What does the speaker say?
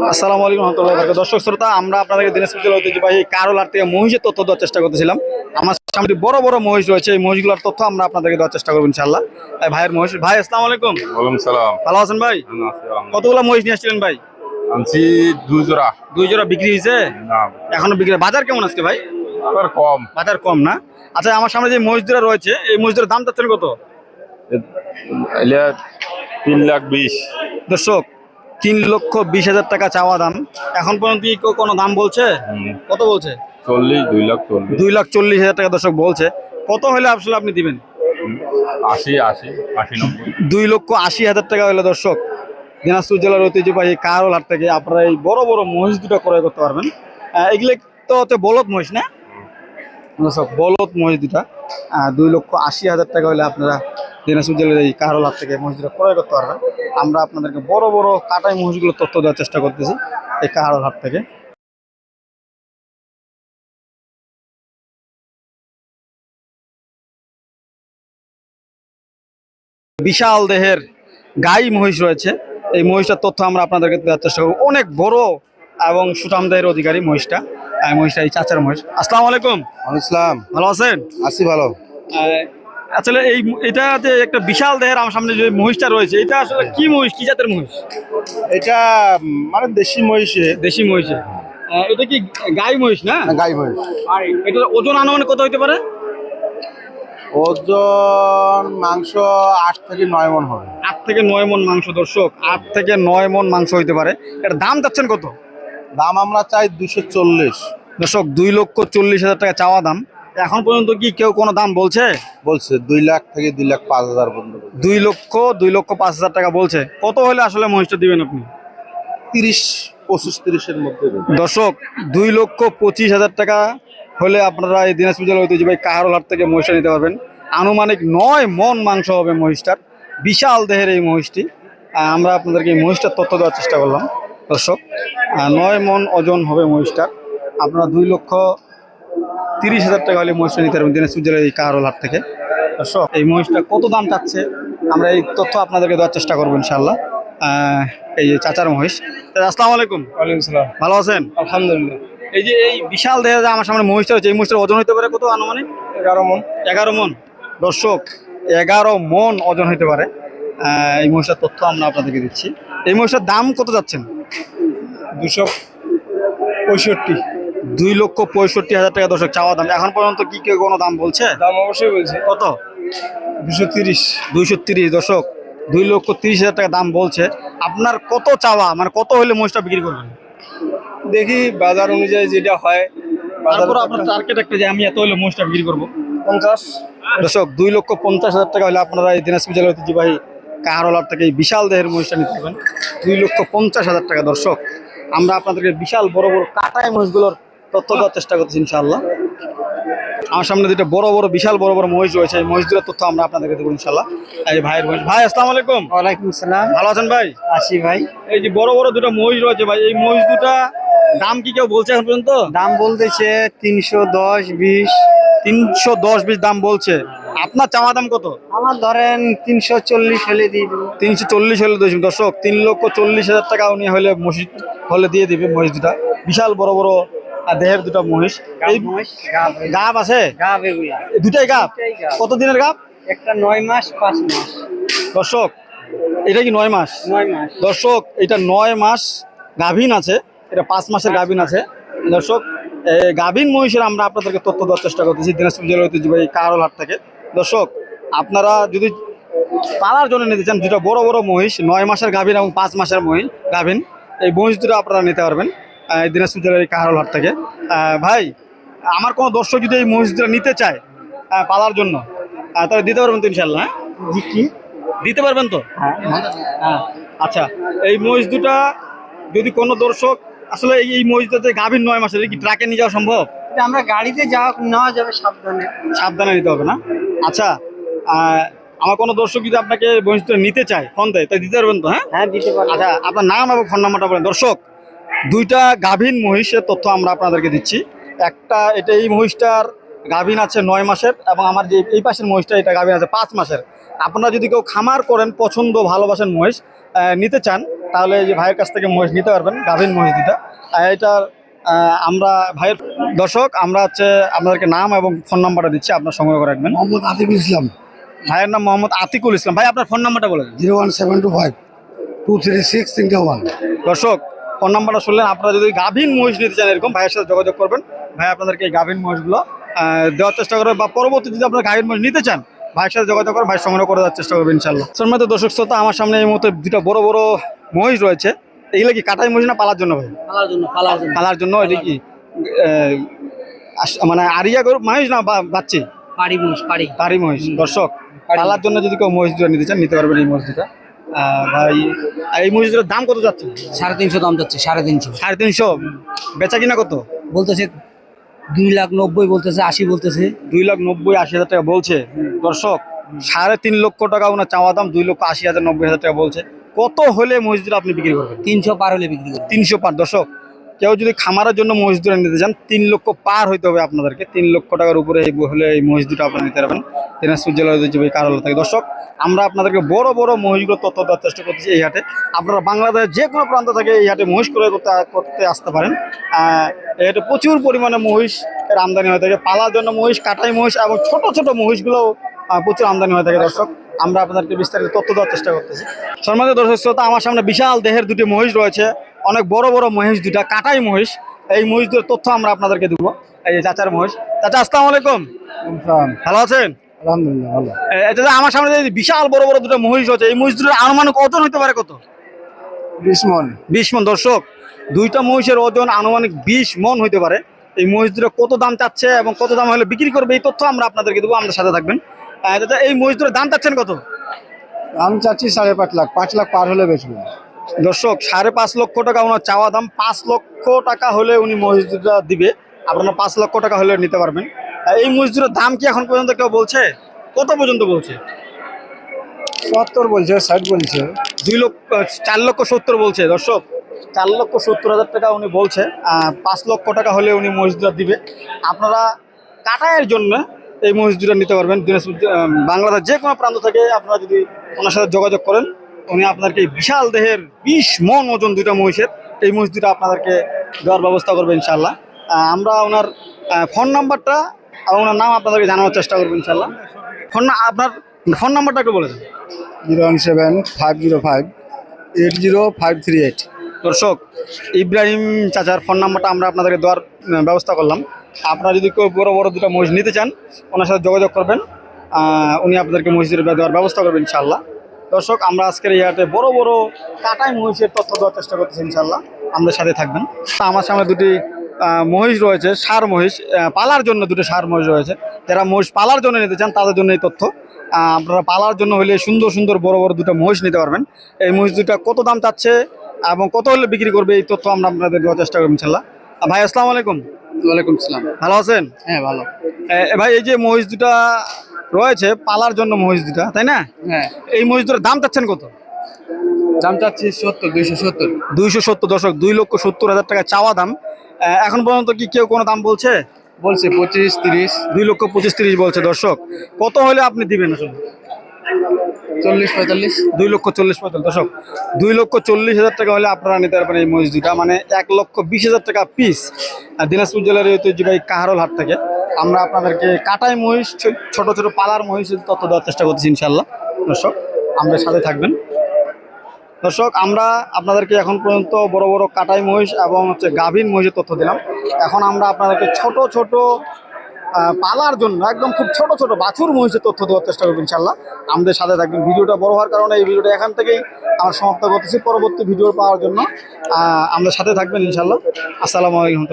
আসসালামু আলাইকুম রহমতুল্লাহ। দর্শক শ্রোতা আমরা আপনাদেরকে দিনাজপুর ঐতিহ্যবাহী কারোলার থেকে মহিষের তথ্য দেওয়ার চেষ্টা করতেছিলাম আমার সামনে বড় বড় মহিষ রয়েছে এই মহিষগুলোর তথ্য আমরা আপনাদেরকে দেওয়ার চেষ্টা করব ইনশাল্লাহ এই ভাইয়ের মহিষ ভাই আসসালামু আলাইকুম। সালাম। ভালো আছেন ভাই? কতগুলো মহিষ নিয়ে আসছিলেন ভাই? আনছি দুই জোড়া। দুই জোড়া বিক্রি হয়েছে? এখনও বিক্রি বাজার কেমন আজকে ভাই? আবার কম। বাজার কম না? আচ্ছা আমার সামনে যে মহিষ রয়েছে এই মহিষ দুটোর দাম চাচ্ছেন কত? তিন লাখ বিশ। দর্শক তিন লক্ষ বিশ হাজার টাকা চাওয়া দাম। এখন পর্যন্ত কি কোনো দাম বলছে? কত বলছে? চল্লিশ দুই লাখ চল্লিশ। দুই লাখ চল্লিশ হাজার টাকা দর্শক বলছে। কত হলে আসলে আপনি দিবেন? আশি আশি আশি নব্বই। দুই লক্ষ আশি হাজার টাকা হলে দর্শক দিনাজপুর জেলার ঐতিহ্যবাহী কারোল হাট থেকে আপনারা এই বড় বড় মহিষ দুটো ক্রয় করতে পারবেন। এগুলো তো হচ্ছে বলদ মহিষ না? দর্শক বলদ মহিষ দুটা। দুই লক্ষ আশি হাজার টাকা হলে আপনারা দিনাজপুর জেলার এই হাট থেকে মহিষ দুটো ক্রয় করতে পারবেন আমরা আপনাদেরকে বড় বড় কাটাই মহিষগুলো তথ্য দেওয়ার চেষ্টা করতেছি এই হাট থেকে। বিশাল দেহের গাই মহিষ রয়েছে। এই মহিষটার তথ্য আমরা আপনাদেরকে দেওয়ার চেষ্টা করব। অনেক বড় এবং সুঠাম দেহের অধিকারী মহিষটা এই মহিষটা এই চাচার মহিষ। আসসালামু আলাইকুম। ইসলাম ভালো আছেন? আছি ভালো। আসলে এই এটা যে একটা বিশাল দেহের আমার সামনে যে মহিষটা রয়েছে এটা আসলে কি মহিষ? কি জাতের মহিষ? এটা মানে দেশি মহিষে দেশি মহিষে এটা কি গাই মহিষ না? গাই মহিষ। আর এটা ওজন আনুমানিক কত হইতে পারে? ওজন মাংস আট থেকে নয় মন হবে। আট থেকে নয় মন মাংস দর্শক আট থেকে নয় মন মাংস হইতে পারে। এটার দাম চাচ্ছেন কত? দাম আমরা চাই দুশো চল্লিশ। দর্শক দুই লক্ষ চল্লিশ হাজার টাকা চাওয়া দাম। এখন পর্যন্ত কি কেউ কোনো দাম বলছে? বলছে দুই লাখ থেকে দুই লাখ পাঁচ হাজার পর্যন্ত দুই লক্ষ দুই লক্ষ পাঁচ হাজার টাকা বলছে। কত হলে আসলে মহিষটা দিবেন আপনি? তিরিশ পঁচিশ তিরিশের মধ্যে। দর্শক দুই লক্ষ পঁচিশ হাজার টাকা হলে আপনারা এই দিনাজপুর জেলা ঐতিহ্যবাহী কাহারোল হাট থেকে মহিষটা নিতে পারবেন। আনুমানিক নয় মন মাংস হবে মহিষটার। বিশাল দেহের এই মহিষটি। আমরা আপনাদেরকে এই মহিষটার তথ্য দেওয়ার চেষ্টা করলাম। দর্শক নয় মন ওজন হবে মহিষটার। আপনারা দুই লক্ষ তিরিশ হাজার টাকা হলে মহিষটা নিতে পারবেন দিনাজপুর জেলার এই কাহারোল হাট থেকে। দর্শক এই মহিষটা কত দাম চাচ্ছে? আমরা এই তথ্য আপনাদেরকে দেওয়ার চেষ্টা করব ইনশাল্লাহ এই যে চাচার মহিষ। আসসালামু আলাইকুম। ওয়ালাইকুম সালাম। ভালো আছেন? আলহামদুলিল্লাহ। এই যে এই বিশাল দেহ যে আমার সামনে মহিষটা হচ্ছে এই মহিষটার ওজন হতে পারে কত আনুমানিক? এগারো মন। এগারো মন। দর্শক এগারো মন ওজন হতে পারে। এই মহিষটার তথ্য আমরা আপনাদেরকে দিচ্ছি। এই মহিষটার দাম কত যাচ্ছেন? দুশো পঁয়ষট্টি। দুই লক্ষ পঁয়ষট্টি হাজার টাকা দর্শক চাওয়া দাম। এখন পর্যন্ত কি কেউ কোনো দাম বলছে? দাম অবশ্যই বলছে। কত? দুশো তিরিশ। দুইশো তিরিশ দর্শক দুই লক্ষ তিরিশ হাজার টাকা দাম বলছে। আপনার কত চাওয়া? মানে কত হলে মহিষটা বিক্রি করবেন? দেখি বাজার অনুযায়ী যেটা হয় তারপর আপনার টার্গেট একটা যে আমি এত হলে মহিষটা বিক্রি করব। পঞ্চাশ। দর্শক দুই লক্ষ পঞ্চাশ হাজার টাকা হলে আপনারা এই দিনাজপুর জেলার ঐতিহ্যবাহী কাহারোলার থেকে এই বিশাল দেহের মহিষটা নিতে পারবেন। দুই লক্ষ পঞ্চাশ হাজার টাকা দর্শক আমরা আপনাদেরকে বিশাল বড় বড় কাটায় মহিষগুলোর তথ্য দেওয়ার চেষ্টা করতেছি ইনশাআল্লাহ। আমার সামনে যেটা বড় বড় বিশাল বড় বড় মহিষ রয়েছে। এই মহিষগুলোর তথ্য আমরা আপনাদেরকে দেবো ইনশাআল্লাহ। এই ভাইয়ের মহিষ। ভাই আসসালামু আলাইকুম। ওয়ালাইকুম সালাম ভালো আছেন ভাই? আশি ভাই। এই যে বড় বড় দুটো মহিষ রয়েছে ভাই এই মহিষ দুটা দাম কি কেউ বলছে এখন পর্যন্ত? দাম বলতেছে তিনশো দশ বিশ। তিনশো দশ বিশ দাম বলছে। আপনার চাওয়া দাম কত? আমার ধরেন তিনশো চল্লিশ হলে দিয়ে দেবো। তিনশো চল্লিশ হলে দশ দর্শক তিন লক্ষ চল্লিশ হাজার টাকা উনি হলে মসজিদ হলে দিয়ে দিবে মহিষ দুটা। বিশাল বড় বড় আহ, দেহের দুটা মহিষ। এই গাব আছে? দুটাই গাব। কত দিনের গাব? একটা নয় মাস পাঁচ মাস। দর্শক এটা কি নয় মাস? নয় মাস। দর্শক এটা নয় মাস গাভীন আছে। এটা পাঁচ মাসের গাভীন আছে। দর্শক গাভীন মহিষের আমরা আপনাদেরকে তথ্য দেওয়ার চেষ্টা করতেছি দিনাজপুর জেলার ঐতিহ্যবাহী কারোল হাট থেকে। দর্শক আপনারা যদি পালার জন্য নিতে চান দুটো বড় বড় মহিষ নয় মাসের গাভীন এবং পাঁচ মাসের মহিষ গাভীন। এই মহিষ দুটো আপনারা নিতে পারবেন। দিনাজপুর জেলার এই হাট থেকে। ভাই আমার কোনো দর্শক যদি এই মহিষ দুটো নিতে চায় পালার জন্য তাহলে দিতে পারবেন তো ইনশাল্লাহ হ্যাঁ? কি? দিতে পারবেন তো? হ্যাঁ আচ্ছা এই মহিষ দুটা যদি কোনো দর্শক আসলে এই মহিষটাতে গাভীর নয় মাসের কি ট্রাকে নিয়ে যাওয়া সম্ভব? আমরা গাড়িতে যাওয়া নেওয়া যাবে সাবধানে। সাবধানে নিতে হবে না? আচ্ছা আমার কোনো দর্শক যদি আপনাকে মহিষটা নিতে চায় ফোন দেয় তাই দিতে পারবেন তো হ্যাঁ? হ্যাঁ দিতে পারব। আচ্ছা আপনার নাম এবং ফোন নাম্বারটা বলেন। দর্শক দুইটা গাভীন মহিষের তথ্য আমরা আপনাদেরকে দিচ্ছি। একটা এটা এই মহিষটার গাভীন আছে নয় মাসের এবং আমার যে এই পাশের মহিষটা এটা গাভীন আছে পাঁচ মাসের। আপনারা যদি কেউ খামার করেন পছন্দ ভালোবাসেন মহিষ নিতে চান তাহলে এই যে ভাইয়ের কাছ থেকে মহিষ নিতে পারবেন গাভীন মহিষ দুটা এটার আমরা ভাইয়ের দর্শক আমরা হচ্ছে আপনাদেরকে নাম এবং ফোন নাম্বারটা দিচ্ছি আপনার সংগ্রহ করে রাখবেন। মোহাম্মদ আতিকুল ইসলাম। ভাইয়ের নাম মোহাম্মদ আতিকুল ইসলাম। ভাই আপনার ফোন নাম্বারটা বলে দিন। Zero one seven two five two three six তিনটে ওয়ান। দর্শক ফোন নাম্বারটা শুনলেন। আপনারা যদি গাভীন মহিষ নিতে চান এরকম ভাইয়ের সাথে যোগাযোগ করবেন। ভাই আপনাদেরকে এই গাভীন মহিষগুলো দেওয়ার চেষ্টা করবে বা পরবর্তী যদি আপনারা গাভীন মহিষ নিতে চান ভাইয়ের সাথে যোগাযোগ করে ভাই সংগ্রহ করে দেওয়ার চেষ্টা করবেন ইনশাল্লাহ সম্মানিত দর্শক শ্রোতা আমার সামনে এই মুহূর্তে দুটো বড় বড় মহিষ রয়েছে। এগুলো কি কাটাই মহিষ না পালার জন্য ভাই? পালার জন্য পালার জন্য। এটা কি মানে আরিয়া গরু মহিষ না বা- বাচ্চি? পাড়ি মহিষ পাড়ি। পারি মহিষ। দর্শক পালার জন্য যদি কেউ মহিষ দুটো নিতে চান নিতে পারবেন এই মহিষ দুটা ভাই আর এই মহিষ দাম কত যাচ্ছে? সাড়ে তিনশো দাম যাচ্ছে সাড়ে তিনশো। সাড়ে তিনশো। বেচা কিনা কত? বলতেছে দুই লাখ নব্বই বলতেছে আশি বলতেছে। দুই লাখ নব্বই আশি হাজার টাকা বলছে। দর্শক সাড়ে তিন লক্ষ টাকা ওনার চাওয়া দাম দুই লক্ষ আশি হাজার নব্বই হাজার টাকা বলছে। কত হলে মসজিদ আপনি বিক্রি করবেন? তিনশো পার হলে বিক্রি করবেন। তিনশো পার। দর্শক কেউ যদি খামারের জন্য মহিষদুরা নিতে চান, তিন লক্ষ পার হইতে হবে আপনাদেরকে। তিন লক্ষ টাকার উপরে এই হলে এই মহিষ দুটো আপনারা নিতে পারবেন। দিনাজপুর জেলার ঐতিহ্যবাহী কারণ থাকে। দর্শক, আমরা আপনাদেরকে বড় বড় মহিষগুলো তথ্য দেওয়ার চেষ্টা করতেছি এই হাটে। আপনারা বাংলাদেশের যে কোনো প্রান্ত থেকে এই হাটে মহিষ ক্রয় করতে করতে আসতে পারেন। এই হাটে প্রচুর পরিমাণে মহিষ এর আমদানি হয়ে থাকে। পালার জন্য মহিষ কাটাই মহিষ এবং ছোট ছোট মহিষগুলো প্রচুর আমদানি হয়ে থাকে দর্শক। আমরা আপনাদেরকে বিস্তারিত তথ্য দেওয়ার চেষ্টা করতেছি। সম্মানিত দর্শক, শ্রোতা, আমার সামনে বিশাল দেহের দুটি মহিষ রয়েছে। অনেক বড় বড় মহিষ দুটা কাটাই মহিষ। এই মহিষ দুটোর তথ্য আমরা আপনাদেরকে দেবো। এই যে চাচার মহিষ। চাচা আসসালামু আলাইকুম। ভালো আছেন? আলহামদুলিল্লাহ ভালো। এটা আমার সামনে যে বিশাল বড় বড় দুটো মহিষ রয়েছে এই মহিষ দুটোর আনুমানিক ওজন হতে পারে কত? বিশ মন। বিশ মন দর্শক দুইটা মহিষের ওজন আনুমানিক বিশ মন হইতে পারে। এই মহিষ দুটো কত দাম চাচ্ছে এবং কত দাম হলে বিক্রি করবে এই তথ্য আমরা আপনাদেরকে দেবো আমাদের সাথে থাকবেন। এই মহিষ দুটোর দাম চাচ্ছেন কত? আমি চাচ্ছি সাড়ে পাঁচ লাখ পাঁচ লাখ পার হলে বেচবো। দর্শক সাড়ে পাঁচ লক্ষ টাকা ওনার চাওয়া দাম পাঁচ লক্ষ টাকা হলে উনি মসজিদটা দিবে। আপনারা পাঁচ লক্ষ টাকা হলে নিতে পারবেন। এই মসজিদের দাম কি এখন পর্যন্ত কেউ বলছে? কত পর্যন্ত বলছে? সত্তর বলছে ষাট বলছে। দুই লক্ষ চার লক্ষ সত্তর বলছে। দর্শক চার লক্ষ সত্তর হাজার টাকা উনি বলছে পাঁচ লক্ষ টাকা হলে উনি মসজিদটা দিবে। আপনারা কাটায়ের জন্য এই মসজিদটা নিতে পারবেন। দিনাজপুর বাংলাদেশ যে কোনো প্রান্ত থেকে আপনারা যদি ওনার সাথে যোগাযোগ করেন উনি আপনাদেরকে বিশাল দেহের বিশ মন ওজন দুইটা মহিষের এই মসজিদটা আপনাদেরকে দেওয়ার ব্যবস্থা করবে ইনশাল্লাহ আমরা ওনার ফোন নাম্বারটা আর ওনার নাম আপনাদেরকে জানানোর চেষ্টা করব ইনশাল্লাহ ফোন আপনার ফোন নাম্বারটা একটু বলে দেন। Zero one seven five zero five eight zero five three eight. দর্শক ইব্রাহিম চাচার ফোন নাম্বারটা আমরা আপনাদেরকে দেওয়ার ব্যবস্থা করলাম। আপনারা যদি কেউ বড়ো বড়ো দুটো মহিষ নিতে চান ওনার সাথে যোগাযোগ করবেন। উনি আপনাদেরকে মহিষের দেওয়ার ব্যবস্থা করবেন ইনশাল্লাহ দর্শক, আমরা আজকের হাটে বড় বড় কাটাই মহিষের তথ্য দেওয়ার চেষ্টা করতেছি ইনশাল্লাহ আমাদের সাথে থাকবেন। আমার সামনে দুটি মহিষ রয়েছে, সার মহিষ। পালার জন্য দুটো সার মহিষ রয়েছে। যারা মহিষ পালার জন্য নিতে চান, তাদের জন্য এই তথ্য। আপনারা পালার জন্য হলে সুন্দর সুন্দর বড় বড় দুটো মহিষ নিতে পারবেন। এই মহিষ দুটা কত দাম চাচ্ছে এবং কত হলে বিক্রি করবে, এই তথ্য আমরা আপনাদের দেওয়ার চেষ্টা করব ইনশাল্লাহ ভাই, আসসালামু আলাইকুম। ওয়ালাইকুম সালাম। ভালো আছেন? হ্যাঁ ভালো। ভাই এই যে মহিষ দুটা রয়েছে পালার জন্য মহিষ দুটা তাই না? হ্যাঁ। এই মহিষ দুটার দাম চাচ্ছেন কত? দাম চাচ্ছি সত্তর দুইশো সত্তর। দুইশো সত্তর দশক দুই লক্ষ সত্তর হাজার টাকা চাওয়া দাম। এখন পর্যন্ত কি কেউ কোনো দাম বলছে? বলছে পঁচিশ তিরিশ। দুই লক্ষ পঁচিশ তিরিশ বলছে দর্শক। কত হলে আপনি দিবেন আসলে? চল্লিশ পঁয়তাল্লিশ? দুই লক্ষ চল্লিশ পঁয়তাল্লিশ। দশক দুই লক্ষ চল্লিশ হাজার টাকা হলে আপনারা নিতে পারবেন এই মহিষ মানে এক লক্ষ বিশ হাজার টাকা পিস দিনাজপুর জেলার ঐতিহ্যবাহী কাহারল হাট থেকে আমরা আপনাদেরকে কাটাই মহিষ, ছোট ছোট পালার মহিষের তথ্য দেওয়ার চেষ্টা করতেছি ইনশাল্লাহ দর্শক, আমাদের সাথে থাকবেন। দর্শক, আমরা আপনাদেরকে এখন পর্যন্ত বড় বড় কাটাই মহিষ এবং হচ্ছে গাভীন মহিষের তথ্য দিলাম। এখন আমরা আপনাদেরকে ছোট ছোট পালার জন্য একদম খুব ছোট ছোট বাছুর মহিষের তথ্য দেওয়ার চেষ্টা করব ইনশাল্লাহ আমাদের সাথে থাকবেন ভিডিওটা বড় হওয়ার কারণে এই ভিডিওটা এখান থেকেই আমরা সমাপ্ত করতেছি। পরবর্তী ভিডিও পাওয়ার জন্য আমাদের সাথে থাকবেন ইনশাল্লাহ আসসালামু আলাইকুম